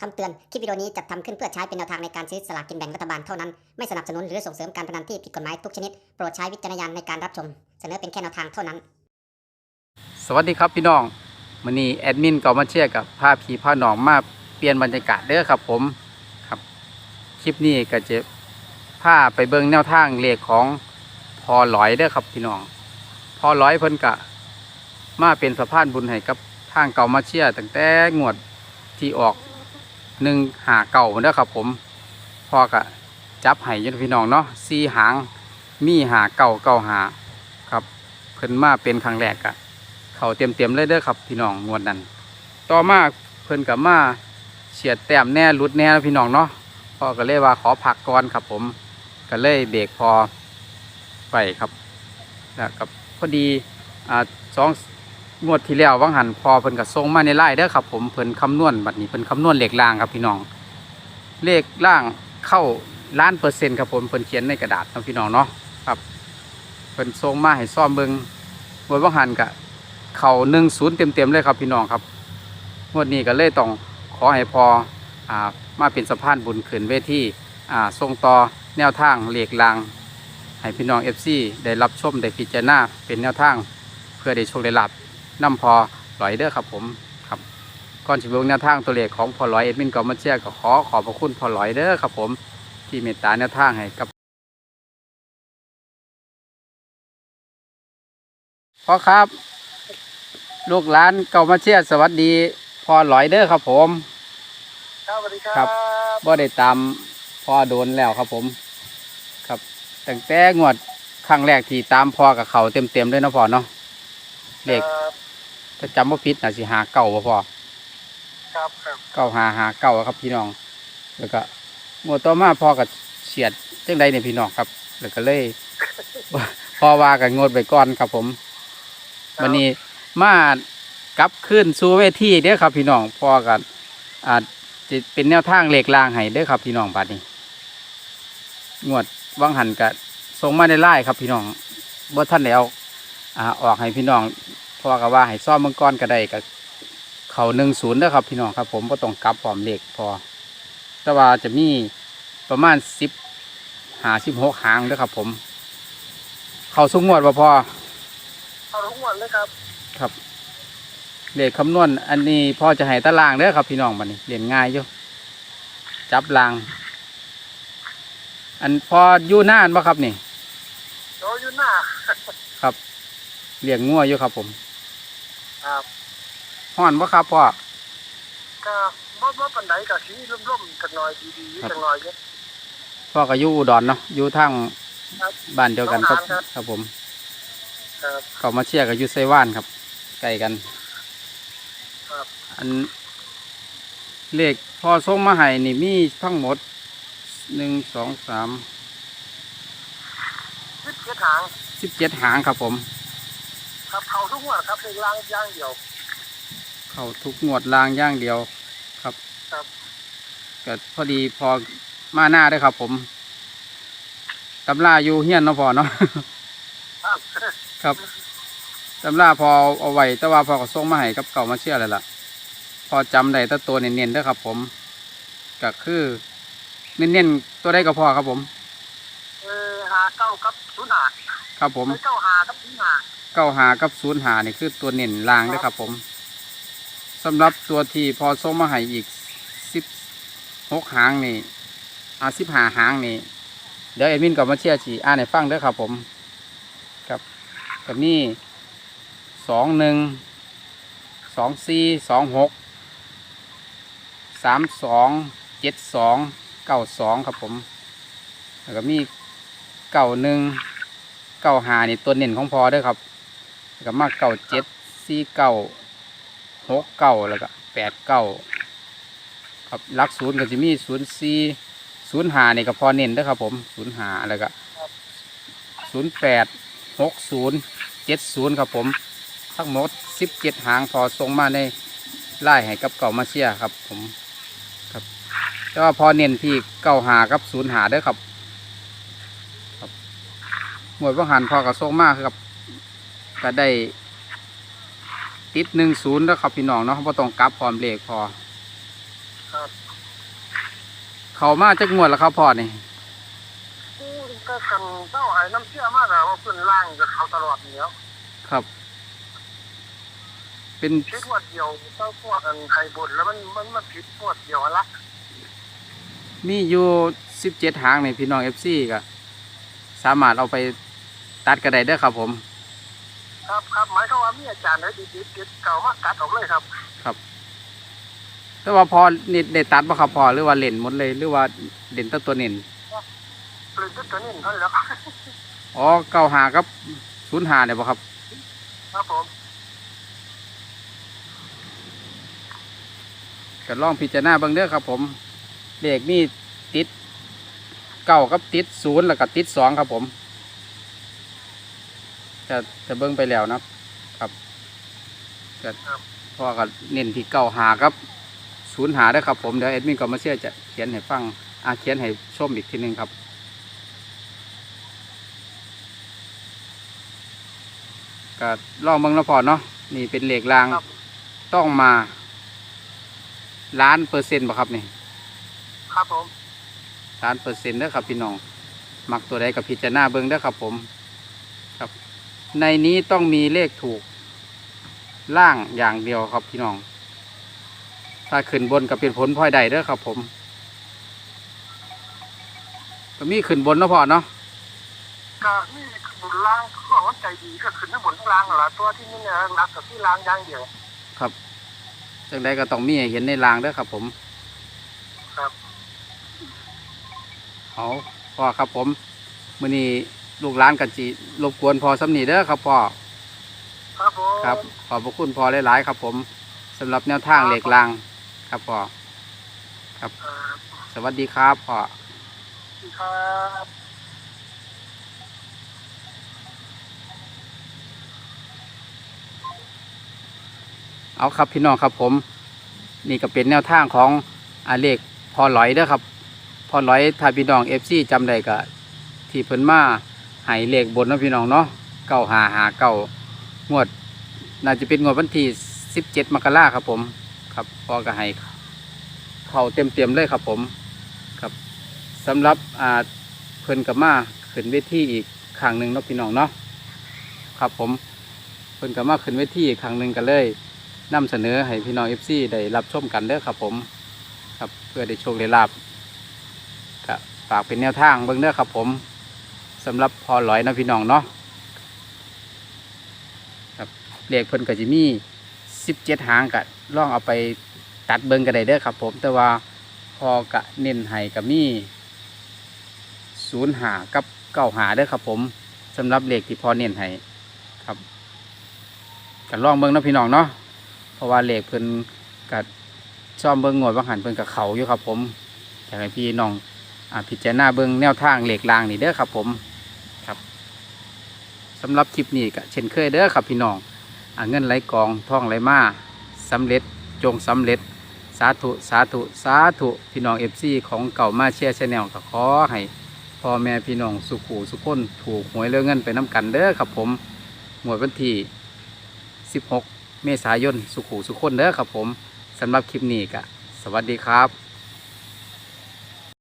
คำเตือน คลิปวิดีโอนี้จัดทำขึ้นเพื่อใช้เป็นแนวทางในการซื้อสลากกินแบ่งรัฐบาลเท่านั้น ไม่สนับสนุนหรือส่งเสริมการพนันที่ผิดกฎหมายทุกชนิด โปรดใช้วิจารณญาณในการรับชม เสนอเป็นแค่แนวทางเท่านั้น สวัสดีครับพี่น้องวันนี้แอดมินก็มาเชียร์กับพาพีพาหนองมาเปลี่ยนบรรยากาศเด้อครับผมครับ คลิปนี้ก็จะพาไปเบิ่งแนวทางเลขของพอหลอยเด้อครับพี่น้อง พอหลอยเพิ่นกะมาเป็นสะพานบุญให้กับทางเก่ามาเชียร์ตั้งแต่งวดที่ออก หนึ่งหาเก่าเด้อครับผมพ่อกะจับให้ยันพี่น้องเนาะซีหางมีหาเก่าเก่าหาครับเพิ่นมาเป็นครั้งแรกกะเขาเตรียมเตรียมเลยเด้อครับพี่น้องงวดนั้น ต่อมาเพิ่นกับมาเฉียดแต้มแน่ลุดแน่พี่น้องเนาะพ่อก็เลยว่าขอพักก่อนครับผมก็เลยเบรกพอไปครับแล้วกับพอดีอ่าสอง งวดที่แล้ววังหันพอเพิ่นก็ส่งมาในไลน์เด้อครับ ผมเพิ่นคำนวณบัดนี้เพิ่นคำนวณเลขล่างครับพี่น้อง เลขล่างเข้าล้านเปอร์เซ็นต์ครับผมเพิ่นเขียนในกระดาษนะพี่น้องเนาะครับเพิ่นส่งมาให้ซ่อมเบิงงวดวังหันกะเข่าหนึ่งศูนย์เต็มๆเลยครับพี่น้องครับงวดนี้ก็เลยต้องขอให้พออ่ามาเป็นสะพานบุญขืนเวทีอ่าส่งต่อแนวทางเหล็กลางให้พี่น้องเอฟซีได้รับชมได้พิจารณาเป็นแนวทางเพื่อได้โชคได้ลาบ นำพอลอยเด้อครับผมครับก่อนจะเบิ่งแนวทางตัวเลขของพอลอยเอ็ดมินก็มาเชียร์ก็ขอขอบพระคุณพอลอยเด้อครับผมที่เมตตาแนวทางให้กับพ่อครับ ลูกหลานเก่ามาเชียร์สวัสดีพอหลอยเด้อครับผมครับสวัสดีคครัรับบบ่ได้ตามพอโดนแล้วครับผม ครับตั้งแต่งวดครั้งแรกที่ตามพอกับเขาเต็มๆเลยเนาะพอเนาะเลขครับ ถ้าจำว่าผิดน่าสิหาเก่าบ่พอครับครับเก่าหาหาเก่าครับพี่น้อง แล้วก็งวดต่อมาพอกับเฉียดจังใดเนี่ยพี่น้องครับ แล้วก็เลยพอว่ากันงดไปก่อนครับผมวันนี้มากลับขึ้นสู่เวทีเด้อครับ พี่น้องพอกันอาจจะเป็นแนวทางเลขลางให้เด้อครับ พี่น้องบัดนี้ งวดวังหันกะส่งมาในไล่ครับ พี่น้องบ่ท่านได้เอาอ่าออกให้พี่น้อง เพราะก็ว่าให้ซ่อมเมืองก้อนก็ได้กับเขาหนึ่งศูนย์เด้อครับพี่น้องครับผมก็ต้องกลับพร้อมเลขพอ แต่ว่าจะมีประมาณสิบหาสิบหกหางเด้อครับ ผม เขาสุงงวดบ่พอเอาทุกวันเลยครับครับเลขคำนวณอันนี้พ่อจะให้ตารางเด้อครับพี่น้องบัดนี้เรียนง่ายอยู่จับราง อันพออยู่นานปะครับนี่โดยอยู่หน้า ครับเลี้ยงงัวอยู่ครับผม ครับห่อนปะครับพ่อก็บ่บ่ปันไดกับสีร่มๆจักหน่อยดีๆจักหน่อยเนี่ยพ่อก็อยู่อุดรเนาะอยู่ทางครับบ้านเดียวกันครับน้องหานครับครับผมครับเขามาเชียร์กับอยู่ไซว่านครับใกล้กัน ครับอันเลขพอส่งมาให้นี่มีทั้งหมดหนึ่งสองสามสิบเจ็ดหางสิบเจ็ดหางครับผม ครับเขาทุกวันครับเป็นรางอย่างเดียว เข้าทุกงวดรางอย่างเดียวครับครับ ก็พอดีพอมาหน้าด้วยครับ ผมตำราอยู่เฮียนเนาะพอเนาะ ครับ ครับตำราพอเอาไว้แต่ว่าพอก็ส่งมาให้กับเก่ามาเชื่อเลยล่ะ พอจำได้แต่ตัวเน้นๆเด้อครับ ผมก็คือเน้นๆตัวได้ก็พอครับผม เออหาเก้ากับศูนย์หา ครับผมเอ้ยเก้าหากับศูนย์หาเก้าหากับศูนย์หานี่คือตัวเน้นลางเด้อครับ ผมสำหรับตัวที่พอส่งมาให้อีกสิบหกหางนี่อาสิบหาหางนี่เดี๋ยวเอ็ดมินกับมาเชียร์สีอ่านให้ฟังเด้อครับ ผมครับกับนี่สองหนึ่งสองสี่สองหกสามสองเจ็ดสองเก้าสองครับผม แล้วก็มีเก้าหนึ่ง เก้าหานี่ตัวเน่นของพอด้อครับแล้วก็มาเก้าเจ็ดสี่เก้าหกเก้าแล้วก็แปดเก้าครับลักศูนย์ก็จะมีศูนย์สี่ศูนย์หานี่ก็พอเน้นด้อครับผมศูนย์หาแล้วก็ศูนย์แปดหกศูนย์เจ็ดศูนย์ครับผม ทั้งหมดสิบเจ็ดหางพอส่งมาในไล่ให้กับเก่ามาเชียครับผมครับแต่ว่าพอเน้นที่เก้าหากับศูนย์หาด้อครับครับ หมวดว่าหันพอกับส่งมากครับก็ได้ ติดหนึ่งศูนย์แล้วครับพี่น้องเนาะเพราะต้องกลับพร้อมเลขพอคครับเขามาจากงวดแล้วครับพ่อนี่กูก็คันเต้าหายน้ำเชื่อมากนะว่าเพื่อนล่างกับเขาตลอดเนี้ยครับ เป็นคิดว่าเดียวเต้าพวกอันไทยบนแล้วมันมันมันผิดพวดเดียวละมีอยู่สิบเจ็ดหางในพี่น้องเอฟซีก็สามารถเอาไป ตัดกระไดเด้อครับผม ครับครับหมายความว่ามีอาจารย์ได้ดีดีดีเก่ามากกัดออกเลยครับ ครับ แต่ว่าพอนี่ได้ตัดบ่ครับพอหรือว่าเล่นหมดเลย หรือว่าเล่นแตั้ตัวเน้นเปลี่ยนตัวนี้เท่านั้นแล้วอ๋อเก้าหากับศูนย์หาเนี่ยบ่ครับ ครับผมก็ลองพิจารณาเบิ่งเด้อครับ ผมเลขนี่ติดเก้ากับติดศูนย์แล้วก็ติดสองครับผม จะจะเบิ่งไปแล้วนะครับก็พ่อก็เน้นที่เก้าหากับศูนย์หาเด้อครับผมเดี๋ยวแอดมินก็มาเชื่อจะเขียนให้ฟังอาเขียนให้ชมอีกทีหนึงครับก็ลองเบิ่งแล้วพอเนาะนี่เป็นเลขรางครับต้องมาล้านเปอร์เซ็นต์ป่ะครับนี่ครับผมล้านเปอร์เซ็นต์เด้อครับพี่น้อง มักตัวใดกับพิจารณาเบิ้งเด้อครับผม ครับ ในนี้ต้องมีเลขถูก ล่างอย่างเดียวครับพี่น้อง ถ้าขึ้นบนก็เป็นผลพลอยใดเด้อครับ ผมก็มีขึ้นบนเนาะพ่อเนาะก็นี่บนล่างก็ว่าใจดีก็ขึ้นทั้งบนทั้งล่างนั่นละตัวที่นี่เนี่ยรักกับที่ล่างอย่างเดียวครับจังใดก็ต้องมีให้เห็นในรางเด้อครับ ผม ครับเอาพ่อครับผมมื้อนี้ ลูกหลานกันจีรบกวนพอสำนีเด้อครับพ่อครับผมครับ ขอบพระคุณพอหลายๆครับผมสำหรับแนวทางเหล็กรางครับพ่อครับ สวัสดีครับพ่อครับเอาครับพี่น้องครับผม นี่ก็เป็นแนวทางของอาเลขพอหลอยเด้อครับ พอหลอยถ้าพี่น้องเอฟซีจำได้ก็ที่เพิ่นมา ให้เลขบนนะพี่น้องเนาะเก้าหาหาเก้างวด น่าจะเป็นงวดวันที่สิบเจ็ดมกราครับผม ครับพอก็ให้เข้าเต็มเต็มเลยครับผมครับสำหรับอ่าเพิ่นกับมาขึ้นเวทีอีกครั้งหนึ่งนะพี่น้องเนาะครับผมเพิ่นกับมาขึ้นเวทีอีกครั้งหนึ่งกันเลยนำเสนอให้พี่น้องเอฟซีได้รับชมกันเด้อครับผมครับเพื่อได้โชคได้ลาบก็ฝากเป็นแนวทางเบิ่งเด้อครับผม สำหรับพอลอยนะพี่น้องเนาะครับเลขเพิ่นก็จะมีสิบเจ็ดหางกะล่องเอาไปตัดเบิ่งกันได้เด้อครับ ผมแต่ว่าพอกะเน้นให้กับมีศูนย์หากับเก้าหาเด้อครับ ผมสำหรับเลขที่พอเน้นให้ครับกันล่องเบิ่งนะพี่น้องเนาะเพราะว่าเลขเพิ่นกัซ่อมเบิ่งงวดว่างหันเพิ่นกับเขาอยู่ครับ ผมอยากให้พี่น้องอพิจารณาเบิ่งแนวทางเหล็กรางนี่เด้อครับผม สำหรับคลิปนี้ก็เช่นเคยเด้อครับพี่น้องอเงินไหลกองท่องไหลมาสำเร็จจงสำเร็จสาธุสาธุสาธุพี่น้องเอฟซีของเก่ามาเชียร์ชแนลก็ขอให้พ่อแม่พี่น้องสุขูสุขคนถูกหวยเรื่องเงินไปน้ำกันเด้อครับผมหมวดวันที่ 16 เมษายนสุขูสุขคนเด้อครับผมสำหรับคลิปนี้ก็สวัสดีครับ